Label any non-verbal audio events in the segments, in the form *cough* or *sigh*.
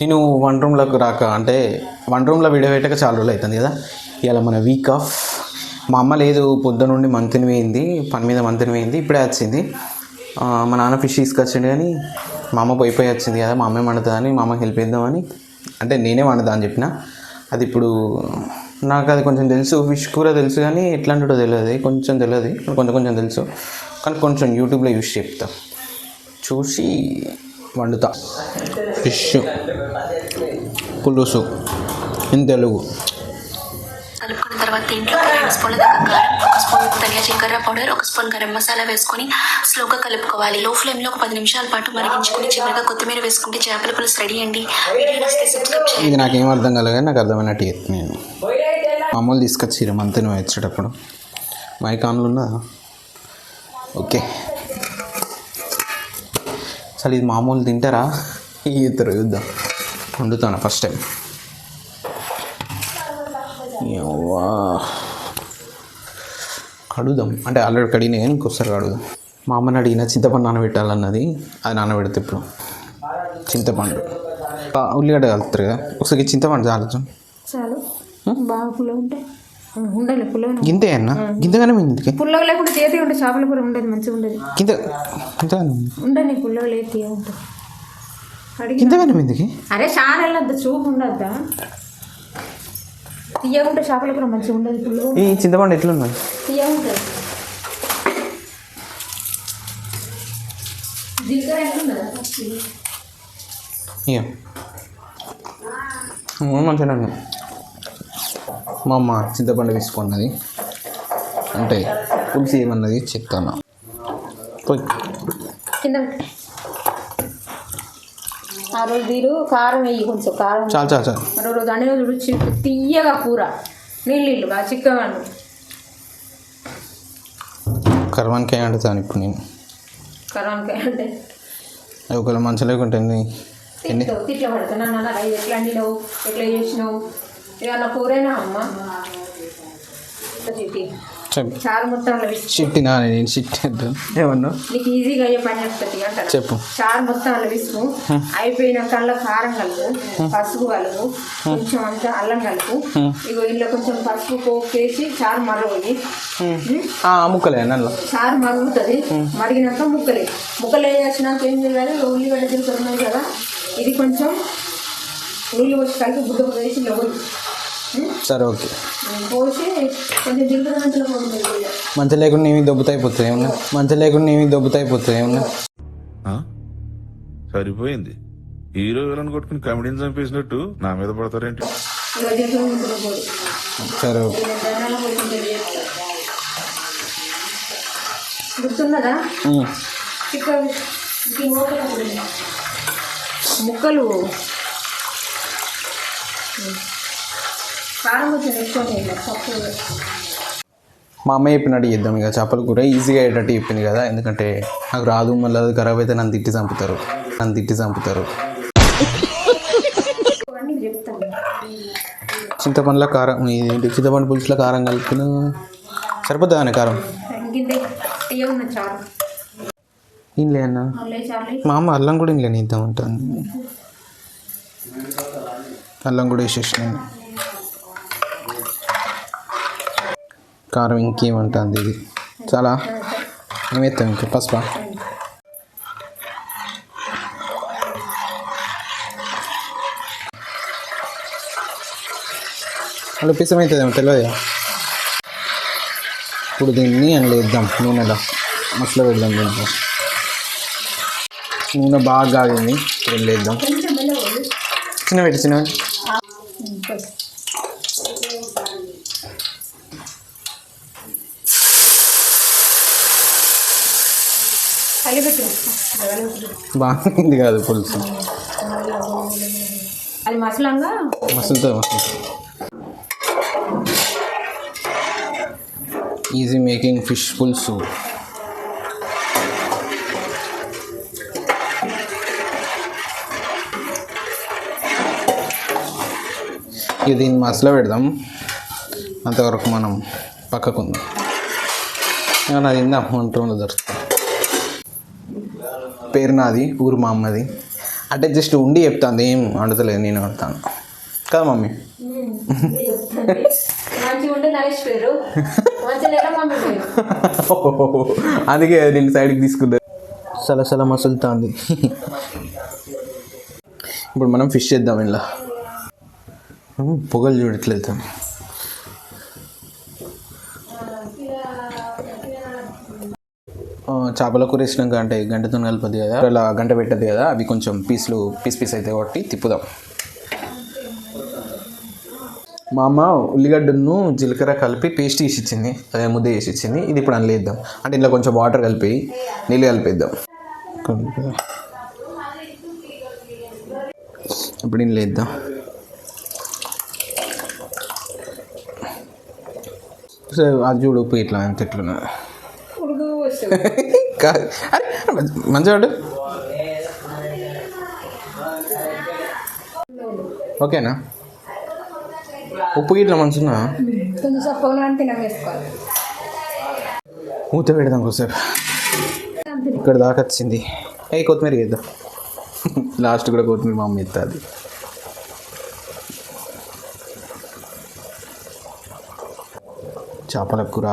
నేను వన్ రూమ్లోకి రాక అంటే వన్ రూమ్లో వీడియో పెట్టక చాలా రోజులు అవుతుంది కదా. ఇవాళ మన వీక్ ఆఫ్ మా అమ్మ లేదు పొద్దు నుండి మంతిని పోయింది పని మీద మంతిని పోయింది ఇప్పుడే వచ్చింది. మా నాన్న ఫిష్ తీసుకొచ్చిండు కానీ మా అమ్మ పోయిపోయి వచ్చింది కదా మా అమ్మే వండుతుందని మా అమ్మకి హెల్ప్ చేద్దామని. అంటే నేనే వండుతా అని చెప్పిన. అది ఇప్పుడు నాకు అది కొంచెం తెలుసు ఫిష్ కూర తెలుసు కానీ ఎట్లా అంటాడో తెలియదు కొంచెం తెలియదు కొంచెం కొంచెం తెలుసు. కానీ కొంచెం యూట్యూబ్లో యూస్ చెప్తా. చూసి వండుతా ఫిష్ పులుసు. ఇన్ తెలుగు. కలుపుకున్న తర్వాత దీంట్లో రెండు స్పూన్ల దాకా కారం ఒక స్పూన్ ధనియా జీలకర్ర పౌడర్ ఒక స్పూన్ గరం మసాలా వేసుకొని స్లోగా కలుపుకోవాలి. లో ఫ్లేమ్లో ఒక పది నిమిషాల పాటు మరిగించుకొని చివరిగా కొత్తిమీర వేసుకుంటే చేపల పులుసు రెడీ అండి. వీడియో నచ్చితే సబ్స్క్రైబ్ చేయండి. ఇది నాకేం అర్థం కానీ నాకు అర్థమైనట్టు చెప్తాను నేను. మామూలు తీసుకొచ్చిర్రు మంతని వచ్చేటప్పుడు మైక్ ఆన్లో ఉన్నదా ఓకే. అసలు ఇది మామూలు తింటారా? ఇద్దరు చూద్దాం. వండుతాను ఫస్ట్ టైం. కడుగుదాం. అంటే ఆల్రెడీ కడిగినా కానీ ఇంకొకసారి కడుగుదాం. మా అమ్మని అడిగిన చింతపండు నానబెట్టాలన్నది అది నానబెడితే ఇప్పుడు చింతపండు. ఉల్లిగడ్డ కలుపుతారు కదా. ఒకసారి చింతపండు చాలు చాలు. బాగా పుల్లగా ఉంటే ఉండాలి పుల్లగా గింతే అన్న? గింతగానే ఇందుకే పుల్లగా లేకుండా చేతి ఉంటే చేపల కూర ఉండదు మంచిగా ఉండదు. గింత గింతగానే ఉంది. ఉండని పుల్లగా లేదు తీయ ఉంటుంది గింతగానే ఇందుకే అరే చాలా వెళ్ళొద్దా చూపు ఉండద్దా? తీయగుంటే చేపల కూర మంచిగా ఉండదు పుల్లగా ఈ చింతపండు ఎట్లున్నది తీయగా ఉంటుంది జీలకర్ర ఎట్లున్నదా ఇక మంచిగా ఉంది. మా అమ్మ చింతపండు తీసుకున్నది. అంటే పులుసు ఏమన్నది చెప్తాను. ఆ రోజు వీరు కారం వేయి కొంచెం కారం చాలు చాలు చాలు. మరో రోజు అన్ని రోజులు రుచి తీయగా కూర నీళ్ళు నీళ్ళు బాగా చిక్కగా కర్వానికి వండుతాను ఇప్పుడు నేను. కరానికాయ అంటే? ఒకవేళ మంచి లేకుంటే ఎన్ని? ఎన్ని? తిట్లు తిట్ల పడతాను నాన్న ఇది ఎట్లా వండినావు ఎట్లా చేసినావు? కూరేనా అమ్మ? చెప్పు. చారు మొత్తం అలా విసి చిట్టినా నేను చిట్టి అంటాను ఏమన్నా? నీకు ఈజీగా అయ్యే పని చెప్తుంది అంటారు చెప్పు. చారు మొత్తం అలా విసుకు అయిపోయినాక అల్ల కారం కలుపు పసుపు కలుపు కొంచెం అంతా అల్లం కలుపు. ఇగో ఇంట్లో కొంచెం పసుపు పోపు వేసి చారు మరగొని ఆ, ముక్కలే నల్ల చారు మరుగుతుంది. మరిగినాక ముక్కలు. ముక్కలు వేసినాక ఏం చేయాలి ఉల్లిగడ్డ ఉన్నాయి కదా. ఇది కొంచెం నీళ్ళు పోసి కలిపి వేసి సరే ఓకే. పోసి కొంచెం జీలకర్ర మెంతులు పోతుంది మంచి లేకుండా ఏమి దొబ్బుతా అయిపోతుంది ఏమన్నా? మంచి లేకుండా ఏమి దొబ్బుతా అయిపోతుంది ఏమన్నా? ఆ? సరిపోయింది. హీరో విలన్ కొట్టుకుని కమెడీని చంపేసినట్టు నా మీద పడతారేంటి? సరే. గుర్తున్నదా. ముక్కలు. కారం కొంచెం ఎక్కువ వేయాలి, తక్కువ మా అమ్మ చెప్పినట్టు చేద్దాం ఇక. చేపల కూర ఈజీగా అయ్యేటట్టు చెప్పింది కదా. ఎందుకంటే నాకు రాదు మళ్ళీ అది ఖరాబ్ అయితే నన్ను తిట్టి చంపుతారు. నన్ను తిట్టి చంపుతారు. చింతపండులో కారం ఇది చింతపండు పులుసులో కారం కలిపిన సరిపోతుందా అనే కారం? ఇంలే అన్న. మా అమ్మ అల్లం కూడా ఇంట్లో నీద్దాం ఉంటుంది అల్లం కూడా వేసేసినాను కారం ఇంకేముంటుంది ఇది? చాలా ఏమేస్తాం ఇంకా పసుపా. అలా పిసం అవుతుందేమో తెలియదు? ఇప్పుడు దీన్ని అందులో వేద్దాం నూనెలో. మసలు పెడదాం దీంట్లో నూనె బాగా కాగింది ఇప్పుడు వేద్దాం. చిన్న పెట్టి చిన్న పెట్టి. కలిపెట్టు బాగుంది కాదు పులుసు. అది మసలంగా? మసులుతుంది ఈజీ మేకింగ్ ఫిష్ పులుసు. ఇది దీన్ని మసలో పెడదాం. అంతవరకు మనం పక్కకుందాం. ఏమన్నా తిందాం వంట దొరుకుతుంది. పేరు నాది ఊరు మా అమ్మది. అంటే జస్ట్ ఉండి చెప్తాను ఏం వండుతలేదు నేను వండుతాను కదా మమ్మీ? *laughs* అందుకే నేను సైడ్కి తీసుకున్నా సలసల మసులుతుంది. ఇప్పుడు మనం ఫిష్ చేద్దాం ఇలా పొగలు చూడట్లేదు చేపల కూర వేసినాక అంటే గంటతో కలపదు కదా? అలా గంట పెట్టదు కదా? అవి కొంచెం పీసులు పీస్ పీస్ అయితే కొట్టి తిప్పుదాం. మా అమ్మ ఉల్లిగడ్డను జీలకర్ర కలిపి పేస్ట్ వేసి ఇచ్చింది. అదే ముద్ద వేసి ఇచ్చింది. ఇది ఇప్పుడు అందులో వేద్దాం. అంటే ఇందులో కొంచెం వాటర్ కలిపి నీళ్ళు కలిపేద్దాం. ఇప్పుడు ఇందులో వేద్దాం. సరే అది చూడు ఉప్పు ఇట్లా అంత ఇట్లా కాదు అరే మంచిగా వాడు ఓకేనా ఉప్పు గిట్ల వేసుకోవాలి. మూత పెడదాం కొద్దిసేపు. ఇక్కడ దాకా వచ్చింది. ఏ కొత్తిమీర వేద్దాం. లాస్ట్ కూడా కొత్తిమీర మా అమ్మ ఎత్తుంది. చేపల కూర.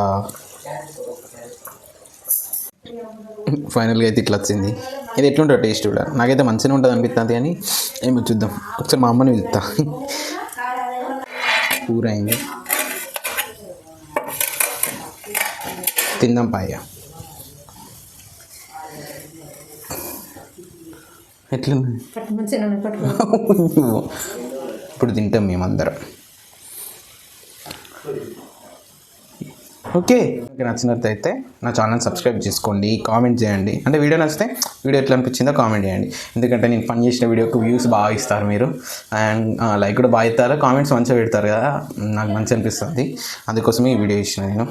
ఫైనల్గా అయితే ఇట్లా వచ్చింది. ఇది ఎట్లుంటుంది టేస్ట్ కూడా. నాకైతే మంచిగా ఉంటుంది అనిపిస్తుంది కానీ ఏమో చూద్దాం. ఒకసారి మా అమ్మని పిలుస్తా కూర అయింది. తిందాం పాయ. పట్టుకో. *laughs* ఇప్పుడు తింటాం మేమందరం. ఓకే. మీకు నచ్చినట్లయితే నా ఛానల్ సబ్స్క్రైబ్ చేసుకోండి కామెంట్ చేయండి. అంటే వీడియో నచ్చితే వీడియో ఎట్లా అనిపించిందో కామెంట్ చేయండి. ఎందుకంటే నేను పని చేసిన వీడియోకి వ్యూస్ బాగా ఇస్తారు మీరు. అండ్ లైక్ కూడా బాగా ఇస్తారు. కామెంట్స్ మంచిగా పెడతారు కదా. నాకు మంచి అనిపిస్తుంది. అందుకోసమే ఈ వీడియో ఇచ్చిన నేను.